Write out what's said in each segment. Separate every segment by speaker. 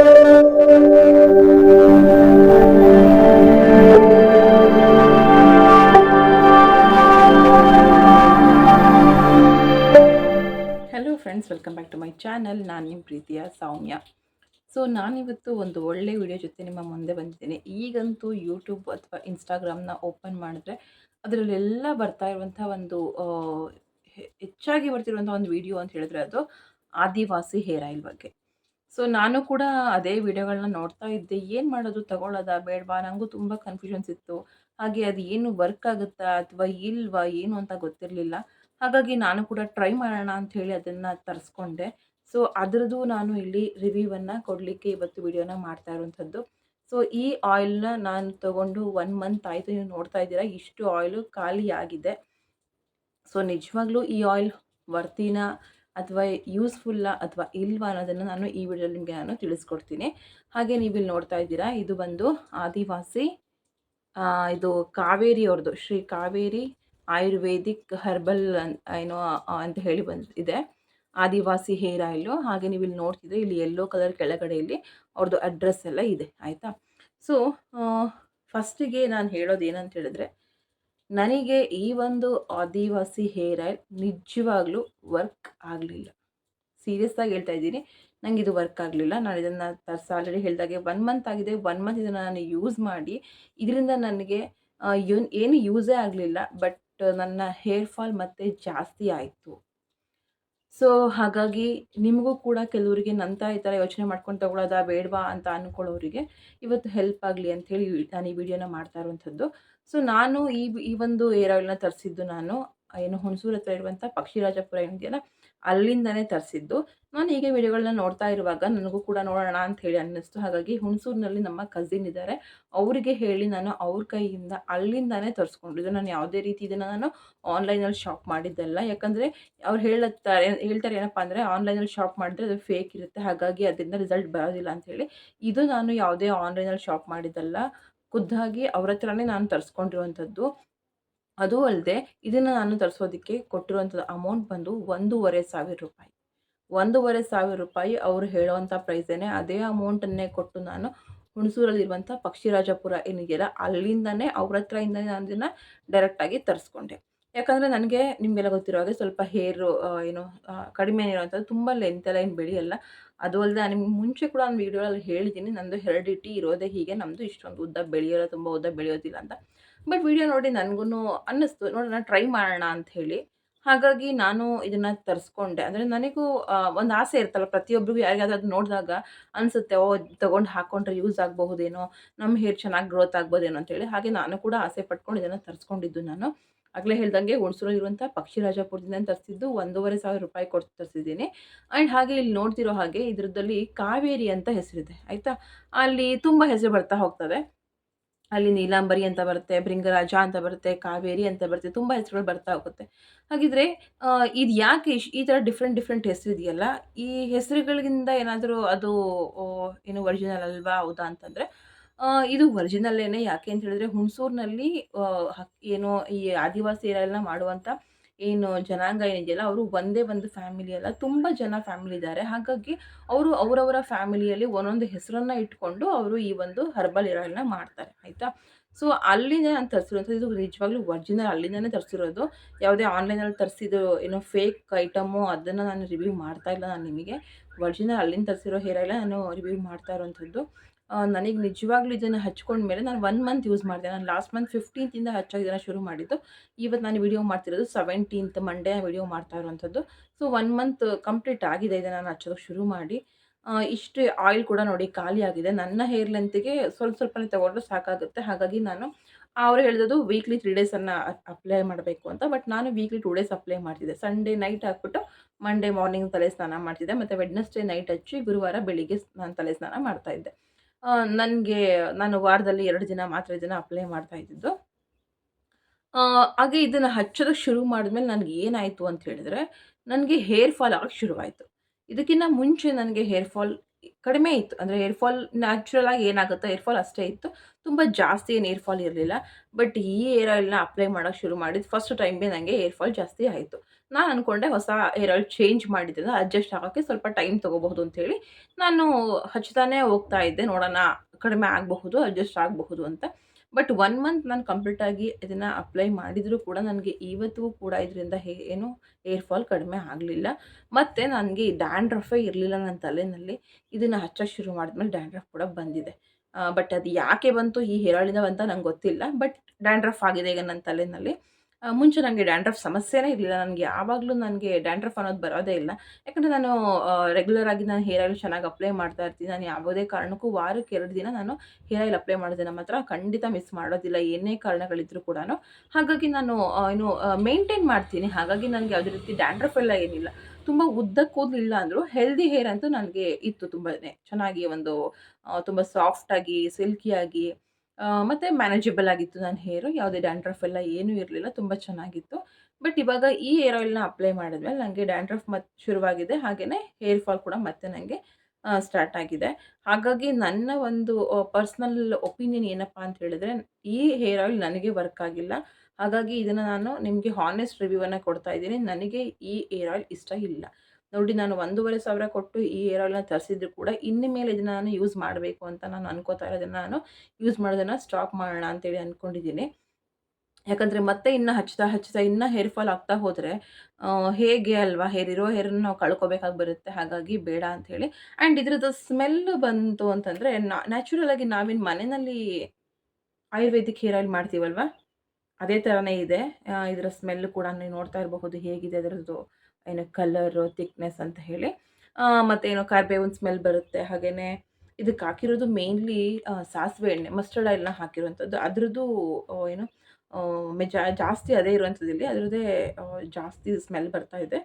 Speaker 1: Hello friends welcome back to my channel ನಾನು ನಿಮ್ಮ ಪ್ರೀತಿಯ ಸೌಮ್ಯ. ಸೊ ನಾನಿವತ್ತು ಒಂದು ಒಳ್ಳೆ ವಿಡಿಯೋ ಜೊತೆ ನಿಮ್ಮ ಮುಂದೆ ಬಂದಿದ್ದೀನಿ. ಈಗಂತೂ ಯೂಟ್ಯೂಬ್ ಅಥವಾ ಇನ್ಸ್ಟಾಗ್ರಾಮ್ನ ಓಪನ್ ಮಾಡಿದ್ರೆ ಅದರಲ್ಲೆಲ್ಲ ಬರ್ತಾ ಇರುವಂಥ ಒಂದು ಹೆಚ್ಚಾಗಿ ಬರ್ತಿರುವಂಥ ಒಂದು ವಿಡಿಯೋ ಅಂತ ಹೇಳಿದ್ರೆ ಅದು ಆದಿವಾಸಿ ಹೇರ್ ಆಯಿಲ್ ಬಗ್ಗೆ. ಸೊ ನಾನು ಕೂಡ ಅದೇ ವಿಡಿಯೋಗಳನ್ನ ನೋಡ್ತಾ ಇದ್ದೆ. ಏನು ಮಾಡೋದು ತಗೊಳ್ಳೋದಾ ಬೇಡವಾ? ನನಗೂ ತುಂಬ ಕನ್ಫ್ಯೂಷನ್ಸ್ ಇತ್ತು ಹಾಗೆ ಅದು ಏನು ವರ್ಕ್ ಆಗುತ್ತಾ? ಅಥವಾ ಇಲ್ವಾ? ಏನು ಅಂತ ಗೊತ್ತಿರಲಿಲ್ಲ. ಹಾಗಾಗಿ ನಾನು ಕೂಡ ಟ್ರೈ ಮಾಡೋಣ ಹೇಳಿ ಅದನ್ನು ತರಿಸ್ಕೊಂಡೆ. ಸೊ ಅದರದ್ದು ನಾನು ಇಲ್ಲಿ ರಿವ್ಯೂವನ್ನು ಕೊಡಲಿಕ್ಕೆ ಇವತ್ತು ವಿಡಿಯೋನ ಮಾಡ್ತಾ ಇರುವಂಥದ್ದು. ಸೊ ಈ ಆಯಿಲ್ನ ನಾನು ತಗೊಂಡು ಒನ್ ಮಂತ್ ಆಯಿತು. ನೀವು ನೋಡ್ತಾ ಇದ್ದೀರಾ? ಇಷ್ಟು ಆಯಿಲು ಖಾಲಿ ಆಗಿದೆ ಸೊ ನಿಜವಾಗ್ಲೂ ಈ ಆಯಿಲ್ ವರ್ತಿನ ಅಥವಾ ಯೂಸ್ಫುಲ್ಲ ಅಥವಾ ಇಲ್ವಾ ಅನ್ನೋದನ್ನು ನಾನು ಈ ವಿಡಿಯೋದಲ್ಲಿ ನಿಮಗೆ ನಾನು ತಿಳಿಸ್ಕೊಡ್ತೀನಿ. ಹಾಗೆ ನೀವು ಇಲ್ಲಿ ನೋಡ್ತಾ ಇದ್ದೀರಾ, ಇದು ಬಂದು ಆದಿವಾಸಿ ಇದು ಕಾವೇರಿ ಅವ್ರದ್ದು ಶ್ರೀ ಕಾವೇರಿ ಆಯುರ್ವೇದಿಕ್ ಹರ್ಬಲ್ ಏನೋ ಅಂತ ಹೇಳಿ ಬಂದಿದೆ. ಆದಿವಾಸಿ ಹೇರ್ ಆಯಿಲು ಹಾಗೆ ನೀವು ಇಲ್ಲಿ ನೋಡ್ತಿದ್ರೆ ಇಲ್ಲಿ ಎಲ್ಲೋ ಕಲರ್ ಕೆಳಗಡೆ ಇಲ್ಲಿ ಅವ್ರದ್ದು ಅಡ್ರೆಸ್ ಎಲ್ಲ ಇದೆ, ಆಯಿತಾ? ಸೊ ಫಸ್ಟಿಗೆ ನಾನು ಹೇಳೋದು ಏನಂತ ಹೇಳಿದ್ರೆ ನನಗೆ ಈ ಒಂದು ಆದಿವಾಸಿ ಹೇರ್ ಆಯಿಲ್ ನಿಜವಾಗ್ಲೂ ವರ್ಕ್ ಆಗಲಿಲ್ಲ. ಸೀರಿಯಸ್ ಆಗಿ ಹೇಳ್ತಾ ಇದ್ದೀನಿ ನನಗೆ ಇದು ವರ್ಕ್ ಆಗಲಿಲ್ಲ. ನಾನು ಇದನ್ನು ತರ್ಸ ಆಲ್ರೆಡಿ ಹೇಳಿದಾಗೆ ಒನ್ ಮಂತ್ ಆಗಿದೆ. ಒನ್ ಮಂತ್ ಇದನ್ನು ನಾನು ಯೂಸ್ ಮಾಡಿ, ಇದರಿಂದ ನನಗೆ ಏನು ಯೂಸೇ ಆಗಲಿಲ್ಲ ಬಟ್ ನನ್ನ ಹೇರ್ ಫಾಲ್ ಮತ್ತೆ ಜಾಸ್ತಿ ಆಯಿತು. ಸೊ ಹಾಗಾಗಿ ನಿಮಗೂ ಕೂಡ ಕೆಲವರಿಗೆ ನಂತ ಈ ಥರ ಯೋಚನೆ ಮಾಡ್ಕೊಂಡು ತಗೊಳ್ಳೋದಾ ಬೇಡವಾ ಅಂತ ಅಂದ್ಕೊಳ್ಳೋರಿಗೆ ಇವತ್ತು ಹೆಲ್ಪ್ ಆಗಲಿ ಅಂಥೇಳಿ ನಾನು ಈ ವಿಡಿಯೋನ ಮಾಡ್ತಾ ಇರುವಂಥದ್ದು. ಸೊ ನಾನು ಈ ಈ ಒಂದು ಏರ್ ಆಯಿಲ್ನ ತರಿಸಿದ್ದು ನಾನು ಏನು ಹುಣಸೂರು ಹತ್ರ ಇರುವಂಥ ಪಕ್ಷಿರಾಜಪುರ ಏನಿದೆಯಲ್ಲ, ಅಲ್ಲಿಂದನೇ ತರಿಸಿದ್ದು. ನಾನು ಹೀಗೆ ವಿಡಿಯೋಗಳನ್ನ ನೋಡ್ತಾ ಇರುವಾಗ ನನಗೂ ಕೂಡ ನೋಡೋಣ ಅಂತ ಹೇಳಿ ಅನ್ನಿಸ್ತು. ಹಾಗಾಗಿ ಹುಣಸೂರಿನಲ್ಲಿ ನಮ್ಮ ಕಸಿನ್ ಇದ್ದಾರೆ. ಅವರಿಗೆ ಹೇಳಿ ನಾನು ಅವ್ರ ಕೈಯಿಂದ ಅಲ್ಲಿಂದನೇ ತರಿಸ್ಕೊಂಡಿದ್ದು. ನಾನು ಯಾವುದೇ ರೀತಿ ಇದನ್ನು ನಾನು ಆನ್ಲೈನಲ್ಲಿ ಶಾಪ್ ಮಾಡಿದ್ದಲ್ಲ. ಯಾಕಂದರೆ ಅವ್ರು ಹೇಳುತ್ತಾರೆ, ಹೇಳ್ತಾರೆ ಏನಪ್ಪ ಅಂದರೆ ಆನ್ಲೈನಲ್ಲಿ ಶಾಪ್ ಮಾಡಿದ್ರೆ ಅದು ಫೇಕ್ ಇರುತ್ತೆ. ಹಾಗಾಗಿ ಅದರಿಂದ ರಿಸಲ್ಟ್ ಬರೋದಿಲ್ಲ ಅಂತ ಹೇಳಿ. ಇದು ನಾನು ಯಾವುದೇ ಆನ್ಲೈನಲ್ಲಿ ಶಾಪ್ ಮಾಡಿದ್ದಲ್ಲ. ಖುದ್ದಾಗಿ ಅವ್ರ ಹತ್ರನೇ ನಾನು ತರಿಸ್ಕೊಂಡಿರುವಂಥದ್ದು. ಅದು ಅಲ್ಲದೆ ಇದನ್ನು ನಾನು ತರಿಸೋದಕ್ಕೆ ಕೊಟ್ಟಿರುವಂಥದ್ದು ಅಮೌಂಟ್ ಬಂದು ಒಂದೂವರೆ ಸಾವಿರ ರೂಪಾಯಿ. ಒಂದೂವರೆ ಸಾವಿರ ರೂಪಾಯಿ ಅವರು ಹೇಳುವಂಥ ಪ್ರೈಸೇನೆ, ಅದೇ ಅಮೌಂಟನ್ನೇ ಕೊಟ್ಟು ನಾನು ಹುಣಸೂರಲ್ಲಿರುವಂಥ ಪಕ್ಷಿರಾಜಪುರ ಏನಿದೆಯಲ್ಲ, ಅಲ್ಲಿಂದನೇ ಅವ್ರ ಹತ್ರ ಇಂದನೇ ನಾನು ಇದನ್ನು ಡೈರೆಕ್ಟಾಗಿ ತರಿಸ್ಕೊಂಡೆ. ಯಾಕಂದರೆ ನನಗೆ ನಿಮಗೆಲ್ಲ ಗೊತ್ತಿರೋ ಹಾಗೆ ಸ್ವಲ್ಪ ಹೇರು ಏನು ಕಡಿಮೆ ಇರೋವಂಥದ್ದು ತುಂಬ ಲೆಂತ್ ಎಲ್ಲ ಏನು ಬೆಳೆಯಲ್ಲ ಅದು ಅಲ್ಲದೆ ನಿಮ್ಗೆ ಮುಂಚೆ ಕೂಡ ನಾನು ವೀಡಿಯೋದಲ್ಲಿ ಹೇಳಿದ್ದೀನಿ ನಂದು ಹೆರಡಿಟಿ ಇರೋದೇ ಹೀಗೆ ನಮ್ಮದು ಇಷ್ಟೊಂದು ಉದ್ದ ಬೆಳೆಯೋಲ್ಲ ತುಂಬ ಉದ್ದ ಬೆಳೆಯೋದಿಲ್ಲ ಅಂತ. ಬಟ್ ವಿಡಿಯೋ ನೋಡಿ ನನಗೂ ಅನ್ನಿಸ್ತು ನೋಡೋಣ ಟ್ರೈ ಮಾಡೋಣ ಅಂತ ಹೇಳಿ. ಹಾಗಾಗಿ ನಾನು ಇದನ್ನು ತರಿಸ್ಕೊಂಡೆ. ಅಂದರೆ ನನಗೂ ಒಂದು ಆಸೆ ಇರ್ತಲ್ಲ ಪ್ರತಿಯೊಬ್ಬರಿಗೂ ಯಾರಿಗಾದ್ರೂ ಅದು ನೋಡಿದಾಗ ಅನಿಸುತ್ತೆ, ಓ ತಗೊಂಡು ಹಾಕೊಂಡ್ರೆ ಯೂಸ್ ಆಗಬಹುದೇನೋ ನಮ್ಮ ಹೇರ್ ಚೆನ್ನಾಗಿ ಗ್ರೋತ್ ಆಗ್ಬೋದೇನೋ ಅಂತೇಳಿ. ಹಾಗೆ ನಾನು ಕೂಡ ಆಸೆ ಪಟ್ಕೊಂಡು ಇದನ್ನು ತರಿಸ್ಕೊಂಡಿದ್ದು ನಾನು. ಆಗಲೇ ಹೇಳ್ದಂಗೆ ಹುಣಸೂರಲ್ಲಿರುವಂಥ ಪಕ್ಷಿರಾಜಪುರದಿಂದ ತರಿಸಿದ್ದು, ಒಂದೂವರೆ ಸಾವಿರ ರೂಪಾಯಿ ಕೊಟ್ಟು ತರಿಸಿದ್ದೀನಿ. ಆ್ಯಂಡ್ ಹಾಗೆ ಇಲ್ಲಿ ನೋಡ್ತಿರೋ ಹಾಗೆ ಇದರದಲ್ಲಿ ಕಾವೇರಿ ಅಂತ ಹೆಸರಿದೆ, ಆಯಿತಾ? ಅಲ್ಲಿ ತುಂಬ ಹೆಸರು ಬರ್ತಾ ಹೋಗ್ತದೆ. ಅಲ್ಲಿ ನೀಲಾಂಬರಿ ಅಂತ ಬರುತ್ತೆ ಭೃಂಗರಾಜ ಅಂತ ಬರುತ್ತೆ, ಕಾವೇರಿ ಅಂತ ಬರುತ್ತೆ, ತುಂಬ ಹೆಸರುಗಳು ಬರ್ತಾ ಹೋಗುತ್ತೆ. ಹಾಗಿದ್ರೆ ಇದು ಯಾಕೆ ಇಶ್ ಈ ಥರ ಡಿಫ್ರೆಂಟ್ ಡಿಫ್ರೆಂಟ್ ಹೆಸರು ಇದೆಯಲ್ಲ? ಈ ಹೆಸರುಗಳಿಂದ ಏನಾದರೂ ಅದು ಏನು ಒರಿಜಿನಲ್ ಅಲ್ವಾ, ಹೌದಾ ಅಂತಂದರೆ ಇದು ಒರಿಜಿನಲ್ಲೇನೆ ಯಾಕೆ ಅಂತ ಹೇಳಿದ್ರೆ ಹುಣಸೂರಿನಲ್ಲಿ ಏನು ಈ ಆದಿವಾಸಿ ಏರಿಯಲ್ನ ಮಾಡುವಂಥ ಏನು ಜನಾಂಗ ಏನಿದೆಯಲ್ಲ, ಅವರು ಒಂದೇ ಒಂದು ಫ್ಯಾಮಿಲಿ ಅಲ್ಲ, ತುಂಬ ಜನ ಫ್ಯಾಮಿಲಿ ಇದ್ದಾರೆ. ಹಾಗಾಗಿ ಅವರು ಅವರವರ ಫ್ಯಾಮಿಲಿಯಲ್ಲಿ ಒಂದೊಂದು ಹೆಸರನ್ನು ಇಟ್ಕೊಂಡು ಅವರು ಈ ಒಂದು ಹರ್ಬಲ್ ಏರಿಯಲ್ನ ಮಾಡ್ತಾರೆ, ಆಯಿತಾ? ಸೊ ಅಲ್ಲಿಂದ ನಾನು ತರಿಸಿರೋಂಥದ್ದು ಇದು ನಿಜವಾಗ್ಲೂ ಒರಿಜಿನಲ್ ಅಲ್ಲಿಂದನೇ ತರಿಸಿರೋದು. ಯಾವುದೇ ಆನ್ಲೈನಲ್ಲಿ ತರಿಸಿದ್ದು ಏನೋ ಫೇಕ್ ಐಟಮು ಅದನ್ನು ನಾನು ರಿವ್ಯೂ ಮಾಡ್ತಾ ಇಲ್ಲ ನಾನು ನಿಮಗೆ. ಒರಿಜಿನಲ್ ಅಲ್ಲಿಂದ ತರಿಸಿರೋ ಹೇರ್ ಆಯಿಲ್ ನಾನು ರಿವ್ಯೂ ಮಾಡ್ತಾ ಇರೋವಂಥದ್ದು. ನನಗೆ ನಿಜವಾಗ್ಲೂ ಇದನ್ನು ಹಚ್ಕೊಂಡ್ಮೇಲೆ ನಾನು ಒನ್ ಮಂತ್ ಯೂಸ್ ಮಾಡಿದೆ. ನಾನು ಲಾಸ್ಟ್ ಮಂತ್ ಫಿಫ್ಟೀನ್ತಿಂದ ಹಚ್ಚೋದನ್ನು ಇದನ್ನು ಶುರು ಮಾಡಿದ್ದು. ಇವತ್ತು ನಾನು ವಿಡಿಯೋ ಮಾಡ್ತಿರೋದು ಸೆವೆಂಟೀನ್ತ್ ಮಂಡೇ ವಿಡಿಯೋ ಮಾಡ್ತಾ ಇರುವಂಥದ್ದು ಸೊ ಒನ್ ಮಂತ್ ಕಂಪ್ಲೀಟ್ ಆಗಿದೆ ಇದನ್ನು ನಾನು ಹಚ್ಚೋದಕ್ಕೆ ಶುರು ಮಾಡಿ. ಇಷ್ಟು ಆಯಿಲ್ ಕೂಡ ನೋಡಿ ಖಾಲಿ ಆಗಿದೆ. ನನ್ನ ಹೇರ್ ಲೆಂತ್ಗೆ ಸ್ವಲ್ಪ ಸ್ವಲ್ಪನೇ ತಗೊಂಡ್ರೆ ಸಾಕಾಗುತ್ತೆ. ಹಾಗಾಗಿ ನಾನು, ಅವರು ಹೇಳಿದ್ದು ವೀಕ್ಲಿ ತ್ರೀ ಡೇಸನ್ನು ಅಪ್ಲೈ ಮಾಡಬೇಕು ಅಂತ. ಬಟ್ ನಾನು ವೀಕ್ಲಿ ಟೂ ಡೇಸ್ ಅಪ್ಲೈ ಮಾಡ್ತಿದ್ದೆ. ಸಂಡೇ ನೈಟ್ ಹಾಕ್ಬಿಟ್ಟು ಮಂಡೇ ಮಾರ್ನಿಂಗ್ ತಲೆ ಸ್ನಾನ ಮಾಡ್ತಿದ್ದೆ. ಮತ್ತು ವೆಡ್ನೆಸ್ಡೇ ನೈಟ್ ಹಚ್ಚಿ ಗುರುವಾರ ಬೆಳಿಗ್ಗೆ ನಾನು ತಲೆ ಸ್ನಾನ ಮಾಡ್ತಾ ಇದ್ದೆ. ನನಗೆ, ನಾನು ವಾರದಲ್ಲಿ ಎರಡು ದಿನ, ಮಾತ್ರ ಇದನ್ನು ಅಪ್ಲೈ ಮಾಡ್ತಾ ಇದ್ದಿದ್ದು. ಹಾಗೆ ಇದನ್ನು ಹಚ್ಚೋದಕ್ಕೆ ಶುರು ಮಾಡಿದ್ಮೇಲೆ ನನಗೆ ಏನಾಯಿತು ಅಂತ ಹೇಳಿದ್ರೆ, ನನಗೆ ಹೇರ್ ಫಾಲ್ ಆಗಕ್ಕೆ ಶುರುವಾಯಿತು. ಇದಕ್ಕಿಂತ ಮುಂಚೆ ನನಗೆ ಹೇರ್ ಫಾಲ್ ಕಡಿಮೆ ಇತ್ತು. ಅಂದರೆ ಏರ್ ಫಾಲ್ ನ್ಯಾಚುರಲ್ ಆಗಿ ಏನಾಗುತ್ತೋ ಏರ್ ಫಾಲ್ ಅಷ್ಟೇ ಇತ್ತು. ತುಂಬ ಜಾಸ್ತಿ ಏನು ಏರ್ ಫಾಲ್ ಇರಲಿಲ್ಲ. ಬಟ್ ಈ ಏರ್ ಆಯಿಲ್ನ ಅಪ್ಲೈ ಮಾಡೋಕ್ಕೆ ಶುರು ಮಾಡಿದ್ದು ಫಸ್ಟ್ ಟೈಮ್ಗೆ ನನಗೆ ಏರ್ ಫಾಲ್ ಜಾಸ್ತಿ ಆಯಿತು. ನಾನು ಅಂದ್ಕೊಂಡೆ ಹೊಸ ಏರ್ ಆಯಿಲ್ ಚೇಂಜ್ ಮಾಡಿದ್ರಿಂದ ಅಡ್ಜಸ್ಟ್ ಆಗೋಕ್ಕೆ ಸ್ವಲ್ಪ ಟೈಮ್ ತೊಗೋಬಹುದು ಅಂಥೇಳಿ ನಾನು ಹಚ್ತಾನೆ ಹೋಗ್ತಾ ಇದ್ದೆ. ನೋಡೋಣ ಕಡಿಮೆ ಆಗಬಹುದು ಅಡ್ಜಸ್ಟ್ ಆಗಬಹುದು ಅಂತ. ಬಟ್ ಒನ್ ಮಂತ್ ನಾನು ಕಂಪ್ಲೀಟಾಗಿ ಇದನ್ನು ಅಪ್ಲೈ ಮಾಡಿದರೂ ಕೂಡ ನನಗೆ ಇವತ್ತು ಕೂಡ ಇದರಿಂದ ಹೇ ಏನು ಏರ್ ಫಾಲ್ ಕಡಿಮೆ ಆಗಲಿಲ್ಲ. ಮತ್ತು ನನಗೆ ಡ್ಯಾಂಡ್ರಫೇ ಇರಲಿಲ್ಲ ನನ್ನ ತಲೆಯಲ್ಲಿ ಇದನ್ನು ಹಚ್ಚೋಕ್ಕೆ ಶುರು ಮಾಡಿದ್ಮೇಲೆ ಡ್ಯಾಂಡ್ರಫ್ ಕೂಡ ಬಂದಿದೆ. ಬಟ್ ಅದು ಯಾಕೆ ಬಂತು ಈ ಹೇರಾಳಿನವಂತ ನಂಗೆ ಗೊತ್ತಿಲ್ಲ. ಬಟ್ ಡ್ಯಾಂಡ್ರಫ್ ಆಗಿದೆ ಈಗ ನನ್ನ ತಲೆಯಲ್ಲಿ ಆ, ಮುಂಚೆ ನನಗೆ ಡ್ಯಾಂಡ್ರಫ್ ಸಮಸ್ಯೆನೇ ಇರಲಿಲ್ಲ. ನನಗೆ ಯಾವಾಗಲೂ ನನಗೆ ಡ್ಯಾಂಡ್ರಫ್ ಅನ್ನೋದು ಬರೋದೇ ಇಲ್ಲ. ಯಾಕಂದರೆ ನಾನು ರೆಗ್ಯುಲರ್ ಆಗಿ ನಾನು ಹೇರ್ ಆಯಿಲ್ ಚೆನ್ನಾಗಿ ಅಪ್ಲೈ ಮಾಡ್ತಾ ಇರ್ತೀನಿ. ನಾನು ಯಾವುದೇ ಕಾರಣಕ್ಕೂ ವಾರಕ್ಕೆ ಎರಡು ದಿನ ನಾನು ಹೇರ್ ಆಯಿಲ್ ಅಪ್ಲೈ ಮಾಡಿದೆ ನಮ್ಮ ಹತ್ರ ಖಂಡಿತ ಮಿಸ್ ಮಾಡೋದಿಲ್ಲ. ಏನೇ ಕಾರಣಗಳಿದ್ರೂ ಕೂಡ ಹಾಗಾಗಿ ನಾನು ಏನು ಮೇಂಟೈನ್ ಮಾಡ್ತೀನಿ. ಹಾಗಾಗಿ ನನಗೆ ಯಾವುದೇ ರೀತಿ ಡ್ಯಾಂಡ್ರಫ್ ಎಲ್ಲ ಏನಿಲ್ಲ. ತುಂಬ ಉದ್ದ ಕೂದಲಿಲ್ಲ ಅಂದರೂ ಹೆಲ್ದಿ ಹೇರ್ ಅಂತೂ ನನಗೆ ಇತ್ತು ತುಂಬಾ ಚೆನ್ನಾಗಿ ಒಂದು ತುಂಬ ಸಾಫ್ಟಾಗಿ ಸಿಲ್ಕಿಯಾಗಿ ಮತ್ತು ಮ್ಯಾನೇಜಬಲ್ ಆಗಿತ್ತು ನನ್ನ ಹೇರು ಯಾವುದೇ ಡ್ಯಾಂಡ್ರಫ್ ಎಲ್ಲ ಏನೂ ಇರಲಿಲ್ಲ, ತುಂಬ ಚೆನ್ನಾಗಿತ್ತು. ಬಟ್ ಇವಾಗ ಈ ಹೇರ್ ಆಯಿಲ್ನ ಅಪ್ಲೈ ಮಾಡಿದ್ಮೇಲೆ ನನಗೆ ಡ್ಯಾಂಡ್ರಫ್ ಮತ್ತೆ ಶುರುವಾಗಿದೆ. ಹಾಗೆಯೇ ಹೇರ್ ಫಾಲ್ ಕೂಡ ಮತ್ತೆ ನನಗೆ ಸ್ಟಾರ್ಟ್ ಆಗಿದೆ. ಹಾಗಾಗಿ ನನ್ನ ಒಂದು ಪರ್ಸ್ನಲ್ ಒಪಿನಿಯನ್ ಏನಪ್ಪ ಅಂತ ಹೇಳಿದ್ರೆ, ಈ ಹೇರ್ ಆಯಿಲ್ ನನಗೆ ವರ್ಕ್ ಆಗಿಲ್ಲ. ಹಾಗಾಗಿ ಇದನ್ನು ನಾನು ನಿಮಗೆ ಹಾನೆಸ್ಟ್ ರಿವ್ಯೂವನ್ನು ಕೊಡ್ತಾ ಇದ್ದೀನಿ. ನನಗೆ ಈ ಹೇರ್ ಆಯಿಲ್ ಇಷ್ಟ ಇಲ್ಲ. ನೋಡಿ ನಾನು ಒಂದೂವರೆ ಸಾವಿರ ಕೊಟ್ಟು ಈ ಏರ್ ಆಯಿಲ್ನ ತರಿಸಿದ್ರು ಕೂಡ ಇನ್ನು ಮೇಲೆ ಇದನ್ನು ನಾನು ಯೂಸ್ ಮಾಡಬೇಕು ಅಂತ ನಾನು ಅನ್ಕೋತಾ ಇರೋದನ್ನು ನಾನು ಯೂಸ್ ಮಾಡೋದನ್ನು ಸ್ಟಾಪ್ ಮಾಡೋಣ ಅಂತೇಳಿ ಅಂದ್ಕೊಂಡಿದ್ದೀನಿ ಯಾಕಂದರೆ ಮತ್ತೆ ಇನ್ನೂ ಹಚ್ತಾ ಹಚ್ತಾ ಇನ್ನೂ ಹೇರ್ ಫಾಲ್ ಆಗ್ತಾ ಹೋದರೆ ಹೇಗೆ ಅಲ್ವಾ? ಹೇರ್ ಇರೋ ಹೇರನ್ನು ನಾವು ಕಳ್ಕೊಬೇಕಾಗಿ ಬರುತ್ತೆ, ಹಾಗಾಗಿ ಬೇಡ ಅಂಥೇಳಿ ಆ್ಯಂಡ್ ಇದ್ರದ್ದು ಸ್ಮೆಲ್ ಬಂತು ಅಂತಂದರೆ ನ್ಯಾಚುರಲ್ ಆಗಿ ನಾವೇನು ಮನೆಯಲ್ಲಿ ಆಯುರ್ವೇದಿಕ್ ಹೇರ್ ಆಯಿಲ್ ಮಾಡ್ತೀವಲ್ವಾ? ಅದೇ ಥರನೇ ಇದೆ. ಇದರ ಸ್ಮೆಲ್ ಕೂಡ ನೀವು ನೋಡ್ತಾ ಇರಬಹುದು ಹೇಗಿದೆ ಅದರದ್ದು. ಏನು ಕಲರು ಥಿಕ್ನೆಸ್ ಅಂತ ಹೇಳಿ. ಮತ್ತೆ ಏನೋ ಕಾರ್ಬೇವಿನ ಸ್ಮೆಲ್ ಬರುತ್ತೆ. ಹಾಗೆಯೇ ಇದಕ್ಕೆ ಹಾಕಿರೋದು ಮೇಯ್ನ್ಲಿ ಸಾಸಿವೆ ಎಣ್ಣೆ ಮಸ್ಟರ್ಡ್ ಆಯಿಲ್ನ ಹಾಕಿರುವಂಥದ್ದು ಅದ್ರದ್ದು ಏನು ಮೆಜಾ ಜಾಸ್ತಿ ಅದೇ ಇರುವಂಥದ್ದು ಇಲ್ಲಿ. ಅದರದ್ದೇ ಜಾಸ್ತಿ ಸ್ಮೆಲ್ ಬರ್ತಾ ಇದೆ.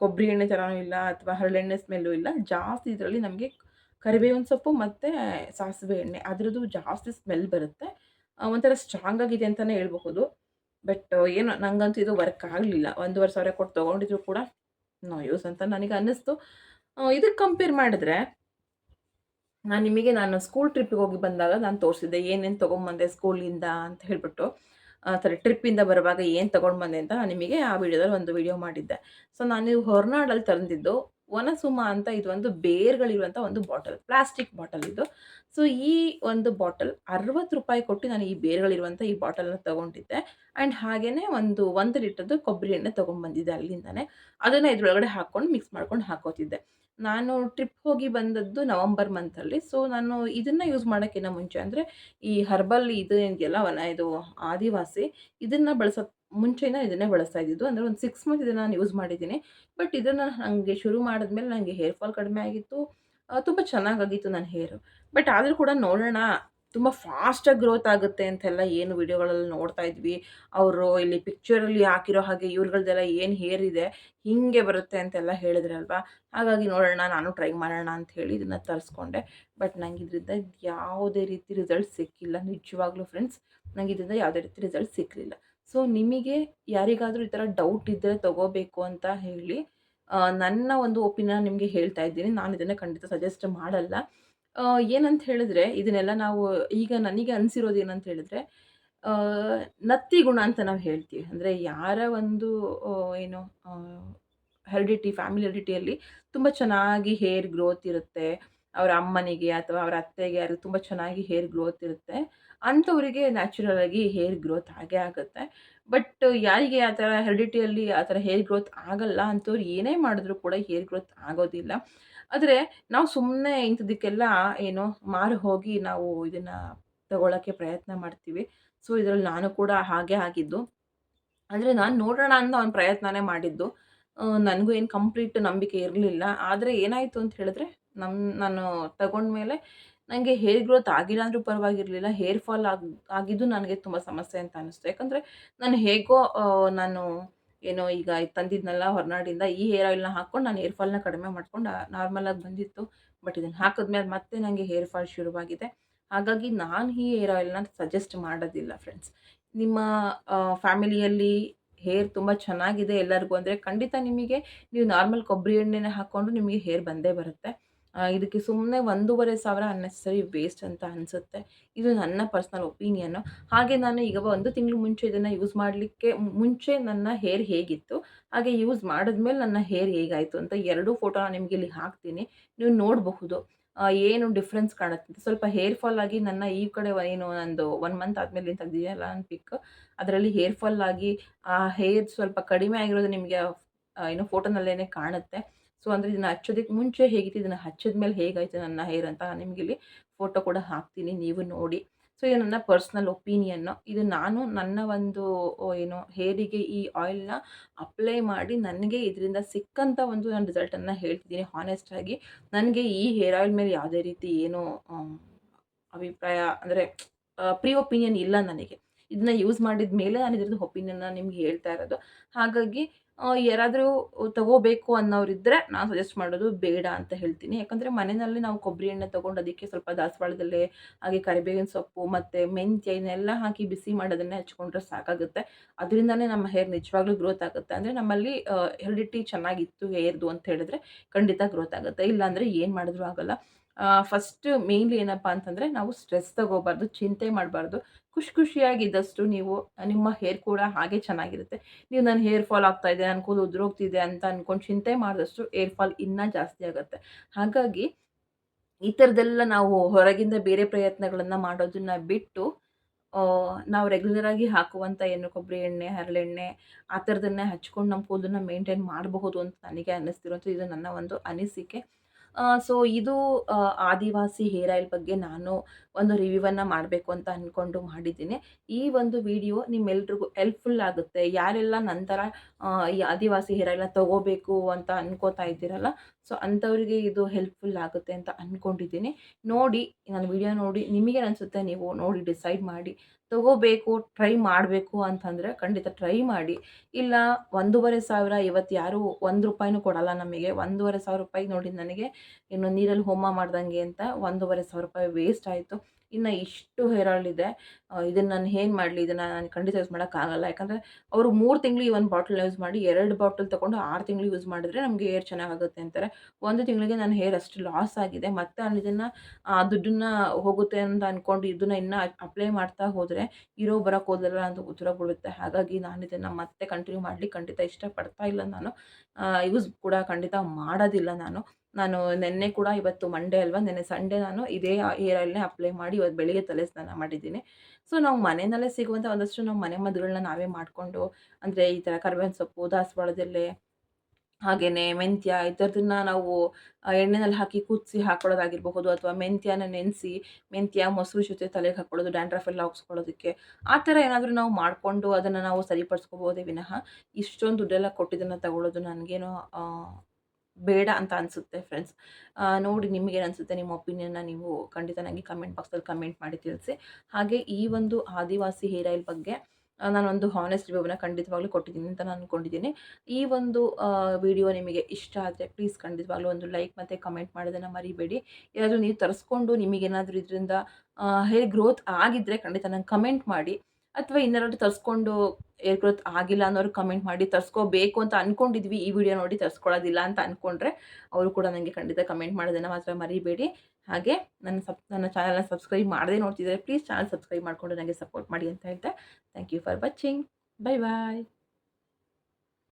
Speaker 1: ಕೊಬ್ಬರಿ ಎಣ್ಣೆ ಥರನೂ ಇಲ್ಲ ಅಥವಾ ಹರಳೆಣ್ಣೆ ಸ್ಮೆಲ್ಲು ಇಲ್ಲ. ಜಾಸ್ತಿ ಇದರಲ್ಲಿ ನಮಗೆ ಕರಿಬೇವಿನ ಸೊಪ್ಪು ಮತ್ತು ಸಾಸಿವೆ ಎಣ್ಣೆ. ಅದರದ್ದು ಜಾಸ್ತಿ ಸ್ಮೆಲ್ ಬರುತ್ತೆ. ಒಂಥರ ಸ್ಟ್ರಾಂಗ್ ಆಗಿದೆ ಅಂತಲೇ ಹೇಳ್ಬಹುದು. ಬಟ್ ಏನು ನನಗಂತೂ ಇದು ವರ್ಕ್ ಆಗಲಿಲ್ಲ. ಒಂದೂವರೆ ಸಾವಿರ ಕೊಟ್ಟು ತೊಗೊಂಡಿದ್ರು ಕೂಡ ನೋ ಯೂಸ್ ಅಂತ ನನಗೆ ಅನ್ನಿಸ್ತು. ಇದಕ್ಕೆ ಕಂಪೇರ್ ಮಾಡಿದ್ರೆ, ನಾನು ನಿಮಗೆ ನಾನು ಸ್ಕೂಲ್ ಟ್ರಿಪ್ಪಿಗೆ ಹೋಗಿ ಬಂದಾಗ ನಾನು ತೋರಿಸಿದ್ದೆ, ಏನೇನು ತೊಗೊಂಬಂದೆ ಸ್ಕೂಲಿಂದ ಅಂತ ಹೇಳ್ಬಿಟ್ಟು ಥರ ಟ್ರಿಪ್ಪಿಂದ ಬರುವಾಗ ಏನು ತೊಗೊಂಡು ಬಂದೆ ಅಂತ ನಿಮಗೆ ಆ ವಿಡಿಯೋದಲ್ಲಿ ಒಂದು ವಿಡಿಯೋ ಮಾಡಿದ್ದೆ. ಸೊ ನಾನು ಹೊರನಾಡಲ್ಲಿ ತಂದಿದ್ದು ವನಸುಮ ಅಂತ ಇದು ಒಂದು ಬೇರ್ಗಳಿರುವಂಥ ಒಂದು ಬಾಟಲ್, ಪ್ಲಾಸ್ಟಿಕ್ ಬಾಟಲ್ ಇದು. ಸೊ ಈ ಒಂದು ಬಾಟಲ್ ಅರವತ್ತು ರೂಪಾಯಿ ಕೊಟ್ಟು ನಾನು ಈ ಬೇರ್ಗಳಿರುವಂಥ ಈ ಬಾಟಲ್ನ ತೊಗೊಂಡಿದ್ದೆ. ಆ್ಯಂಡ್ ಹಾಗೆಯೇ ಒಂದು ಒಂದು ಲೀಟರ್ದು ಕೊಬ್ಬರಿ ಎಣ್ಣೆ ತೊಗೊಂಡ್ಬಂದಿದ್ದೆ ಅಲ್ಲಿಂದಾನೆ. ಅದನ್ನು ಇದ್ರೊಳಗಡೆ ಹಾಕ್ಕೊಂಡು ಮಿಕ್ಸ್ ಮಾಡ್ಕೊಂಡು ಹಾಕೋತಿದ್ದೆ. ನಾನು ಟ್ರಿಪ್ ಹೋಗಿ ಬಂದದ್ದು ನವಂಬರ್ ಮಂತಲ್ಲಿ ಸೊ ನಾನು ಇದನ್ನು ಯೂಸ್ ಮಾಡೋಕ್ಕಿಂತ ಮುಂಚೆ ಅಂದರೆ ಈ ಹರ್ಬಲ್ ಇದು ಏನಿದೆಯಲ್ಲ ವನ ಇದು ಆದಿವಾಸಿ, ಇದನ್ನು ಬಳಸೋ ಮುಂಚೆಯಿಂದ ಇದನ್ನೇ ಬಳಸ್ತಾ ಇದ್ದಿದ್ದು. ಅಂದರೆ ಒಂದು ಸಿಕ್ಸ್ ಮಂತ್ ಇದನ್ನು ನಾನು ಯೂಸ್ ಮಾಡಿದ್ದೀನಿ. ಬಟ್ ಇದನ್ನು ನನಗೆ ಶುರು ಮಾಡಿದ್ಮೇಲೆ ನನಗೆ ಹೇರ್ ಫಾಲ್ ಕಡಿಮೆ ಆಗಿತ್ತು. ತುಂಬ ಚೆನ್ನಾಗಾಗಿತ್ತು ನನ್ನ ಹೇರು ಬಟ್ ಆದರೂ ಕೂಡ ನೋಡೋಣ, ತುಂಬ ಫಾಸ್ಟಾಗಿ ಗ್ರೋತ್ ಆಗುತ್ತೆ ಅಂತೆಲ್ಲ ಏನು ವಿಡಿಯೋಗಳಲ್ಲಿ ನೋಡ್ತಾ ಇದ್ವಿ. ಅವರು ಇಲ್ಲಿ ಪಿಕ್ಚರಲ್ಲಿ ಹಾಕಿರೋ ಹಾಗೆ ಇವ್ರುಗಳ್ದೆಲ್ಲ ಏನು ಹೇರ್ ಇದೆ, ಹೀಗೆ ಬರುತ್ತೆ ಅಂತೆಲ್ಲ ಹೇಳಿದ್ರಲ್ವಾ ಹಾಗಾಗಿ ನೋಡೋಣ, ನಾನು ಟ್ರೈ ಮಾಡೋಣ ಅಂತ ಹೇಳಿ ಇದನ್ನು ತರಿಸ್ಕೊಂಡೆ. ಬಟ್ ನಂಗೆ ಇದರಿಂದ ಯಾವುದೇ ರೀತಿ ರಿಸಲ್ಟ್ ಸಿಕ್ಕಿಲ್ಲ. ನಿಜವಾಗ್ಲೂ ಫ್ರೆಂಡ್ಸ್ ನನಗೆ ಇದರಿಂದ ಯಾವುದೇ ರೀತಿ ರಿಸಲ್ಟ್ ಸಿಕ್ಕಲಿಲ್ಲ ಸೊ ನಿಮಗೆ ಯಾರಿಗಾದರೂ ಈ ಥರ ಡೌಟ್ ಇದ್ದರೆ ತಗೋಬೇಕು ಅಂತ ಹೇಳಿ ನನ್ನ ಒಂದು ಒಪಿನಿಯನ್ ನಿಮಗೆ ಹೇಳ್ತಾ ಇದ್ದೀನಿ. ನಾನು ಇದನ್ನು ಖಂಡಿತ ಸಜೆಸ್ಟ್ ಮಾಡಲ್ಲ. ಏನಂತ ಹೇಳಿದ್ರೆ, ಇದನ್ನೆಲ್ಲ ನಾವು ಈಗ ನನಗೆ ಅನಿಸಿರೋದು ಏನಂತ ಹೇಳಿದ್ರೆ ನತ್ತಿ ಗುಣ ಅಂತ ನಾವು ಹೇಳ್ತೀವಿ. ಅಂದರೆ ಯಾರ ಒಂದು ಏನು ಹೆರಿಡಿಟಿ ಫ್ಯಾಮಿಲಿ ಹೆರಿಡಿಟಿಯಲ್ಲಿ ತುಂಬ ಚೆನ್ನಾಗಿ ಹೇರ್ ಗ್ರೋತ್ ಇರುತ್ತೆ. ಅವರ ಅಮ್ಮನಿಗೆ ಅಥವಾ ಅವರ ಅತ್ತೆಗೆ ಯಾರಿಗೆ ತುಂಬ ಚೆನ್ನಾಗಿ ಹೇರ್ ಗ್ರೋತ್ ಇರುತ್ತೆ. ಅಂಥವರಿಗೆ ನ್ಯಾಚುರಲ್ ಆಗಿ ಹೇರ್ ಗ್ರೋತ್ ಆಗೇ ಆಗುತ್ತೆ. ಬಟ್ ಯಾರಿಗೆ ಆ ಥರ ಹೆರಿಡಿಟಿಯಲ್ಲಿ ಆ ಥರ ಹೇರ್ ಗ್ರೋತ್ ಆಗಲ್ಲ ಅಂಥವ್ರು ಏನೇ ಮಾಡಿದ್ರು ಕೂಡ ಹೇರ್ ಗ್ರೋತ್ ಆಗೋದಿಲ್ಲ. ಆದರೆ ನಾವು ಸುಮ್ಮನೆ ಇಂಥದಕ್ಕೆಲ್ಲ ಏನು ಮಾರು ಹೋಗಿ ನಾವು ಇದನ್ನು ತಗೊಳ್ಳೋಕ್ಕೆ ಪ್ರಯತ್ನ ಮಾಡ್ತೀವಿ. ಸೊ ಇದರಲ್ಲಿ ನಾನು ಕೂಡ ಹಾಗೆ ಆಗಿದ್ದು. ಅಂದರೆ ನಾನು ನೋಡೋಣ ಅಂತ ಒಂದು ಪ್ರಯತ್ನನೇ ಮಾಡಿದ್ದು. ನನಗೂ ಏನು ಕಂಪ್ಲೀಟ್ ನಂಬಿಕೆ ಇರಲಿಲ್ಲ. ಆದರೆ ಏನಾಯಿತು ಅಂತ ಹೇಳಿದ್ರೆ ನಮ್ಮ ನಾನು ತಗೊಂಡ್ಮೇಲೆ ನನಗೆ ಹೇರ್ ಗ್ರೋತ್ ಆಗಿಲ್ಲ ಅಂದರೂ ಪರವಾಗಿರಲಿಲ್ಲ ಹೇರ್ ಫಾಲ್ ಆಗಿ, ಆಗಿದ್ದು ನನಗೆ ತುಂಬ ಸಮಸ್ಯೆ ಅಂತ ಅನ್ನಿಸ್ತು ಯಾಕಂದರೆ ನಾನು ಹೇಗೋ ನಾನು ಏನೋ ಈಗ ತಂದಿದ್ನಲ್ಲ ಹೊರನಾಡಿಂದ, ಈ ಹೇರ್ ಆಯಿಲ್ನ ಹಾಕ್ಕೊಂಡು ನಾನು ಹೇರ್ ಫಾಲ್ನ ಕಡಿಮೆ ಮಾಡ್ಕೊಂಡು ನಾರ್ಮಲಾಗಿ ಬಂದಿತ್ತು. ಬಟ್ ಇದನ್ನು ಹಾಕಿದ್ಮೇಲೆ ಮತ್ತೆ ನನಗೆ ಹೇರ್ ಫಾಲ್ ಶುರುವಾಗಿದೆ. ಹಾಗಾಗಿ ನಾನು ಈ ಹೇರ್ ಆಯಿಲ್ನ ಸಜೆಸ್ಟ್ ಮಾಡೋದಿಲ್ಲ ಫ್ರೆಂಡ್ಸ್ ನಿಮ್ಮ ಫ್ಯಾಮಿಲಿಯಲ್ಲಿ ಹೇರ್ ತುಂಬ ಚೆನ್ನಾಗಿದೆ ಎಲ್ಲರಿಗೂ ಅಂದರೆ ಖಂಡಿತ ನಿಮಗೆ, ನೀವು ನಾರ್ಮಲ್ ಕೊಬ್ಬರಿ ಎಣ್ಣೆನ ಹಾಕ್ಕೊಂಡು ನಿಮಗೆ ಹೇರ್ ಬಂದೇ ಬರುತ್ತೆ. ಇದಕ್ಕೆ ಸುಮ್ಮನೆ ಒಂದೂವರೆ ಸಾವಿರ ಅನ್ನೆಸರಿ ವೇಸ್ಟ್ ಅಂತ ಅನಿಸುತ್ತೆ. ಇದು ನನ್ನ ಪರ್ಸ್ನಲ್ ಒಪಿನಿಯನ್ನು ಹಾಗೆ ನಾನು ಈಗ ಒಂದು ತಿಂಗಳು ಮುಂಚೆ ಇದನ್ನು ಯೂಸ್ ಮಾಡಲಿಕ್ಕೆ ಮುಂಚೆ ನನ್ನ ಹೇರ್ ಹೇಗಿತ್ತು, ಹಾಗೆ ಯೂಸ್ ಮಾಡಿದ್ಮೇಲೆ ನನ್ನ ಹೇರ್ ಹೇಗಾಯಿತು ಅಂತ ಎರಡೂ ನಾನು ನಿಮಗೆ ಇಲ್ಲಿ ಹಾಕ್ತೀನಿ. ನೀವು ನೋಡಬಹುದು. ಏನು ಡಿಫ್ರೆನ್ಸ್ ಕಾಣುತ್ತೆ. ಸ್ವಲ್ಪ ಹೇರ್ ಫಾಲ್ ಆಗಿ ನನ್ನ ಈ ಕಡೆ ಏನು ನಂದು ಒನ್ ಮಂತ್ ಆದಮೇಲೆ ತೆಗ್ದಿದೆಯಲ್ಲ ನನ್ನ ಪಿಕ್ ಅದರಲ್ಲಿ ಹೇರ್ ಫಾಲ್ ಆಗಿ ಆ ಹೇರ್ ಸ್ವಲ್ಪ ಕಡಿಮೆ ಆಗಿರೋದು ನಿಮಗೆ ಏನು ಫೋಟೋನಲ್ಲೇ ಕಾಣುತ್ತೆ. ಸೊ ಅಂದರೆ ಇದನ್ನು ಹಚ್ಚೋದಕ್ಕೆ ಮುಂಚೆ ಹೇಗಿತ್ತು? ಇದನ್ನು ಹಚ್ಚಿದ ಮೇಲೆ ಹೇಗಾಯಿತು ನನ್ನ ಹೇರ್ ಅಂತ ನಿಮಗೆ ಇಲ್ಲಿ ಫೋಟೋ ಕೂಡ ಹಾಕ್ತೀನಿ, ನೀವು ನೋಡಿ. ಸೊ ಇದು ನನ್ನ ಪರ್ಸ್ನಲ್ ಒಪಿನಿಯನ್ನು ಇದು ನಾನು ನನ್ನ ಒಂದು ಏನು ಹೇರಿಗೆ ಈ ಆಯಿಲ್ನ ಅಪ್ಲೈ ಮಾಡಿ ನನಗೆ ಇದರಿಂದ ಸಿಕ್ಕಂಥ ಒಂದು ನಾನು ರಿಸಲ್ಟನ್ನು ಹೇಳ್ತಿದ್ದೀನಿ. ಹಾನೆಸ್ಟಾಗಿ ನನಗೆ ಈ ಹೇರ್ ಆಯಿಲ್ ಮೇಲೆ ಯಾವುದೇ ರೀತಿ ಏನು ಅಭಿಪ್ರಾಯ, ಅಂದರೆ ಪ್ರೀ ಒಪಿನಿಯನ್ ಇಲ್ಲ ನನಗೆ. ಇದನ್ನ ಯೂಸ್ ಮಾಡಿದ ಮೇಲೆ ನಾನು ಇದ್ರದ್ದು ಒಪಿನಿಯನ್ನ ನಿಮ್ಗೆ ಹೇಳ್ತಾ ಇರೋದು. ಹಾಗಾಗಿ ಯಾರಾದರೂ ತಗೋಬೇಕು ಅನ್ನೋರಿದ್ದರೆ ನಾನು ಸಜೆಸ್ಟ್ ಮಾಡೋದು ಬೇಡ ಅಂತ ಹೇಳ್ತೀನಿ. ಯಾಕಂದರೆ ಮನೆಯಲ್ಲಿ ನಾವು ಕೊಬ್ಬರಿ ಎಣ್ಣೆ ತೊಗೊಂಡು ಅದಕ್ಕೆ ಸ್ವಲ್ಪ ದಾಸವಾಳದಲ್ಲೇ ಹಾಗೆ ಕರಿಬೇವಿನ ಸೊಪ್ಪು ಮತ್ತು ಮೆಂತ್ಯ ಇನ್ನೆಲ್ಲ ಹಾಕಿ ಬಿಸಿ ಮಾಡೋದನ್ನೇ ಹಚ್ಕೊಂಡ್ರೆ ಸಾಕಾಗುತ್ತೆ. ಅದರಿಂದನೇ ನಮ್ಮ ಹೇರ್ ನಿಜವಾಗ್ಲೂ ಗ್ರೋತ್ ಆಗುತ್ತೆ. ಅಂದರೆ ನಮ್ಮಲ್ಲಿ ಹೆರಿಡಿಟಿ ಚೆನ್ನಾಗಿತ್ತು ಹೇರ್ದು ಅಂತ ಹೇಳಿದ್ರೆ ಖಂಡಿತ ಗ್ರೋತ್ ಆಗುತ್ತೆ. ಇಲ್ಲಾಂದರೆ ಏನು ಮಾಡಿದ್ರೂ ಆಗೋಲ್ಲ. ಫಸ್ಟ್ ಮೇನ್ಲಿ ಏನಪ್ಪ ಅಂತಂದರೆ ನಾವು ಸ್ಟ್ರೆಸ್ ತಗೋಬಾರ್ದು, ಚಿಂತೆ ಮಾಡಬಾರ್ದು. ಖುಷಿ ಖುಷಿಯಾಗಿದ್ದಷ್ಟು ನೀವು, ನಿಮ್ಮ ಹೇರ್ ಕೂಡ ಹಾಗೆ ಚೆನ್ನಾಗಿರುತ್ತೆ. ನೀವು ನನ್ನ ಹೇರ್ ಫಾಲ್ ಆಗ್ತಾ ಇದೆ ನನ್ನ ಕೂದಲು ಉದುರೋಗ್ತಿದೆ ಅಂತ ಅಂದ್ಕೊಂಡು ಚಿಂತೆ ಮಾಡಿದಷ್ಟು ಹೇರ್ ಫಾಲ್ ಇನ್ನೂ ಜಾಸ್ತಿ ಆಗುತ್ತೆ. ಹಾಗಾಗಿ ಈ ಥರದ್ದೆಲ್ಲ ನಾವು ಹೊರಗಿಂದ ಬೇರೆ ಪ್ರಯತ್ನಗಳನ್ನು ಮಾಡೋದನ್ನ ಬಿಟ್ಟು ನಾವು ರೆಗ್ಯುಲರಾಗಿ ಹಾಕುವಂಥ ಏನು, ಕೊಬ್ಬರಿ ಎಣ್ಣೆ, ಹರಳೆಣ್ಣೆ ಆ ಥರದನ್ನೇ ಹಚ್ಕೊಂಡು ನಮ್ಮ ಕೂದಲನ್ನ ಮೇಂಟೈನ್ ಮಾಡಬಹುದು ಅಂತ ನನಗೆ ಅನ್ನಿಸ್ತಿರೋಂಥ ಇದು ನನ್ನ ಒಂದು ಅನಿಸಿಕೆ. ಸೊ ಇದು ಆದಿವಾಸಿ ಹೇರ್ ಆಯಿಲ್ ಬಗ್ಗೆ ನಾನು ಒಂದು ರಿವ್ಯೂವನ್ನು ಮಾಡಬೇಕು ಅಂತ ಅಂದ್ಕೊಂಡು ಮಾಡಿದ್ದೀನಿ. ಈ ಒಂದು ವಿಡಿಯೋ ನಿಮ್ಮೆಲ್ರಿಗೂ ಹೆಲ್ಪ್ಫುಲ್ ಆಗುತ್ತೆ. ಯಾರೆಲ್ಲ ನಂತರ ಈ ಆದಿವಾಸಿ ಹೇರ್ ಆಯಿಲ್ನ ತಗೋಬೇಕು ಅಂತ ಅನ್ಕೋತಾ ಇದ್ದೀರಲ್ಲ ಸೊ ಅಂಥವ್ರಿಗೆ ಇದು ಹೆಲ್ಪ್ಫುಲ್ ಆಗುತ್ತೆ ಅಂತ ಅಂದ್ಕೊಂಡಿದ್ದೀನಿ ನೋಡಿ, ನನ್ನ ವಿಡಿಯೋ ನೋಡಿ, ನಿಮಗೆ ಅನಿಸುತ್ತೆ ನೀವು ನೋಡಿ ಡಿಸೈಡ್ ಮಾಡಿ, ತಗೋಬೇಕು ಟ್ರೈ ಮಾಡಬೇಕು ಅಂತಂದರೆ ಖಂಡಿತ ಟ್ರೈ ಮಾಡಿ. ಇಲ್ಲ, ಒಂದೂವರೆ ಸಾವಿರ ಇವತ್ತು ಯಾರೂ ಒಂದು ರೂಪಾಯಿನೂ ಕೊಡಲ್ಲ ನಮಗೆ. ಒಂದೂವರೆ ಸಾವಿರ ರೂಪಾಯಿ ನೋಡಿ ನನಗೆ ಇನ್ನು ನೀರಲ್ಲಿ ಹೋಮ ಮಾಡ್ದಂಗೆ ಅಂತ ಒಂದೂವರೆ ಸಾವಿರ ರೂಪಾಯಿ ವೇಸ್ಟ್ ಆಯಿತು. ಇನ್ನು ಇಷ್ಟು ಹೇರಾಳಿದೆ ಇದನ್ನು ನಾನು ಏನು ಮಾಡಲಿ? ಇದನ್ನು ನಾನು ಖಂಡಿತ ಯೂಸ್ ಮಾಡೋಕ್ಕಾಗಲ್ಲ. ಯಾಕಂದರೆ ಅವರು ಮೂರು ತಿಂಗಳು ಈ ಒಂದು ಬಾಟಲ್ ಯೂಸ್ ಮಾಡಿ ಎರಡು ಬಾಟಲ್ ತೊಗೊಂಡು ಆರು ತಿಂಗಳು ಯೂಸ್ ಮಾಡಿದ್ರೆ ನಮಗೆ ಹೇರ್ ಚೆನ್ನಾಗಾಗುತ್ತೆ ಅಂತಾರೆ. ಒಂದು ತಿಂಗಳಿಗೆ ನನ್ನ ಹೇರ್ ಅಷ್ಟು ಲಾಸ್ ಆಗಿದೆ. ಮತ್ತು ನಾನು ಇದನ್ನು, ಆ, ದುಡ್ಡನ್ನು ಹೋಗುತ್ತೆ ಅಂತ ಅಂದ್ಕೊಂಡು ಇದನ್ನು ಇನ್ನೂ ಅಪ್ಲೈ ಮಾಡ್ತಾ ಹೋದರೆ ಇರೋ ಬರೋಕ್ಕೆ ಹೋದಲ್ಲ ಅಂತ ಉತ್ತರ ಬಿಡುತ್ತೆ ಹಾಗಾಗಿ ನಾನು ಇದನ್ನು ಮತ್ತೆ ಕಂಟಿನ್ಯೂ ಮಾಡಲಿ. ಖಂಡಿತ ಇಷ್ಟಪಡ್ತಾ ಇಲ್ಲ ನಾನು. ಯೂಸ್ ಕೂಡ ಖಂಡಿತ ಮಾಡೋದಿಲ್ಲ ನಾನು. ನಾನು ನಿನ್ನೆ ಕೂಡ ಇವತ್ತು ಮಂಡೇ ಅಲ್ವಾ? ನೆನ್ನೆ ಸಂಡೇ ನಾನು ಇದೇ ಹೇರ್ ಆಯಿಲ್ನೇ ಅಪ್ಲೈ ಮಾಡಿ ಇವತ್ತು ಬೆಳಿಗ್ಗೆ ತಲೆ ಸ್ನಾನ ಮಾಡಿದ್ದೀನಿ. ಸೊ ನಾವು ಮನೆಯಲ್ಲೇ ಸಿಗುವಂಥ ಒಂದಷ್ಟು ನಾವು ಮನೆ ಮದ್ದುಗಳನ್ನ ನಾವೇ ಮಾಡಿಕೊಂಡು, ಅಂದರೆ ಈ ಥರ ಕರ್ಬೇವಿನ ಸೊಪ್ಪು, ದಾಸವಾಳದಲ್ಲಿ ಹಾಗೆಯೇ ಮೆಂತ್ಯ ಈ ಥರದನ್ನ ನಾವು ಎಣ್ಣೆನಲ್ಲಿ ಹಾಕಿ ಕುದಿಸಿ ಹಾಕೊಳ್ಳೋದಾಗಿರಬಹುದು ಅಥವಾ ಮೆಂತ್ಯನ ನೆನೆಸಿ, ಮೆಂತ್ಯ ಮೊಸರು ಜೊತೆ ತಲೆಗೆ ಹಾಕೊಳ್ಳೋದು ಡ್ಯಾಂಡ್ರಫ್ ಎಲ್ಲ ಹೋಗಿಸ್ಕೊಳ್ಳೋದಕ್ಕೆ ಆ ಥರ ಏನಾದರೂ ನಾವು ಮಾಡಿಕೊಂಡು ಅದನ್ನು ನಾವು ಸರಿಪಡಿಸ್ಕೋಬೋದೇ ವಿನಃ ಇಷ್ಟೊಂದು ದುಡ್ಡೆಲ್ಲ ಕೊಟ್ಟಿದ್ದನ್ನು ತಗೊಳ್ಳೋದು ನನಗೇನೋ ಬೇಡ ಅಂತ ಅನಿಸುತ್ತೆ ಫ್ರೆಂಡ್ಸ್ ನೋಡಿ ನಿಮಗೇನು ಅನಿಸುತ್ತೆ? ನಿಮ್ಮ ಒಪಿನಿಯನ್ನ ನೀವು ಖಂಡಿತ ನನಗೆ ಕಮೆಂಟ್ ಬಾಕ್ಸಲ್ಲಿ ಕಮೆಂಟ್ ಮಾಡಿ ತಿಳಿಸಿ. ಹಾಗೆ ಈ ಒಂದು ಆದಿವಾಸಿ ಹೇರ್ ಆಯಿಲ್ ಬಗ್ಗೆ ನಾನೊಂದು ಹಾನೆಸ್ಟ್ ರಿವ್ಯೂನ ಖಂಡಿತವಾಗ್ಲೂ ಕೊಟ್ಟಿದ್ದೀನಿ ಅಂತ ನಾನು ಅಂದ್ಕೊಂಡಿದ್ದೀನಿ ಈ ಒಂದು ವಿಡಿಯೋ ನಿಮಗೆ ಇಷ್ಟ ಆದರೆ ಪ್ಲೀಸ್ ಖಂಡಿತವಾಗ್ಲೂ ಒಂದು ಲೈಕ್ ಮತ್ತು ಕಮೆಂಟ್ ಮಾಡೋದನ್ನು ಮರಿಬೇಡಿ. ಏನಾದರೂ ನೀವು ತರಿಸ್ಕೊಂಡು ನಿಮಗೇನಾದರೂ ಇದರಿಂದ ಹೇರ್ ಗ್ರೋತ್ ಆಗಿದ್ದರೆ ಖಂಡಿತ ನಂಗೆ ಕಮೆಂಟ್ ಮಾಡಿ. ಅಥವಾ ಇನ್ನೆರಡು ತರಿಸ್ಕೊಂಡು ಏರ್ ಆಗಿಲ್ಲ ಅನ್ನೋರು ಕಮೆಂಟ್ ಮಾಡಿ ತರಿಸ್ಕೋಬೇಕು ಅಂತ ಅಂದ್ಕೊಂಡಿದ್ವಿ ಈ ವಿಡಿಯೋ ನೋಡಿ ತರಿಸ್ಕೊಳ್ಳೋದಿಲ್ಲ ಅಂತ ಅಂದ್ಕೊಂಡ್ರೆ ಅವರು ಕೂಡ ನನಗೆ ಖಂಡಿತ ಕಮೆಂಟ್ ಮಾಡೋದನ್ನು ಮಾತ್ರ ಮರಿಬೇಡಿ. ಹಾಗೆ ನನ್ನ ಸಬ್, ನನ್ನ ಚಾನಲ್ನ ಸಬ್ಸ್ಕ್ರೈಬ್ ಮಾಡದೇ ನೋಡ್ತಿದ್ದಾರೆ ಪ್ಲೀಸ್ ಚಾನಲ್ ಸಬ್ಸ್ಕ್ರೈಬ್ ಮಾಡಿಕೊಂಡು ನನಗೆ ಸಪೋರ್ಟ್ ಮಾಡಿ ಅಂತ ಹೇಳ್ತಾ. Thank you for watching bye bye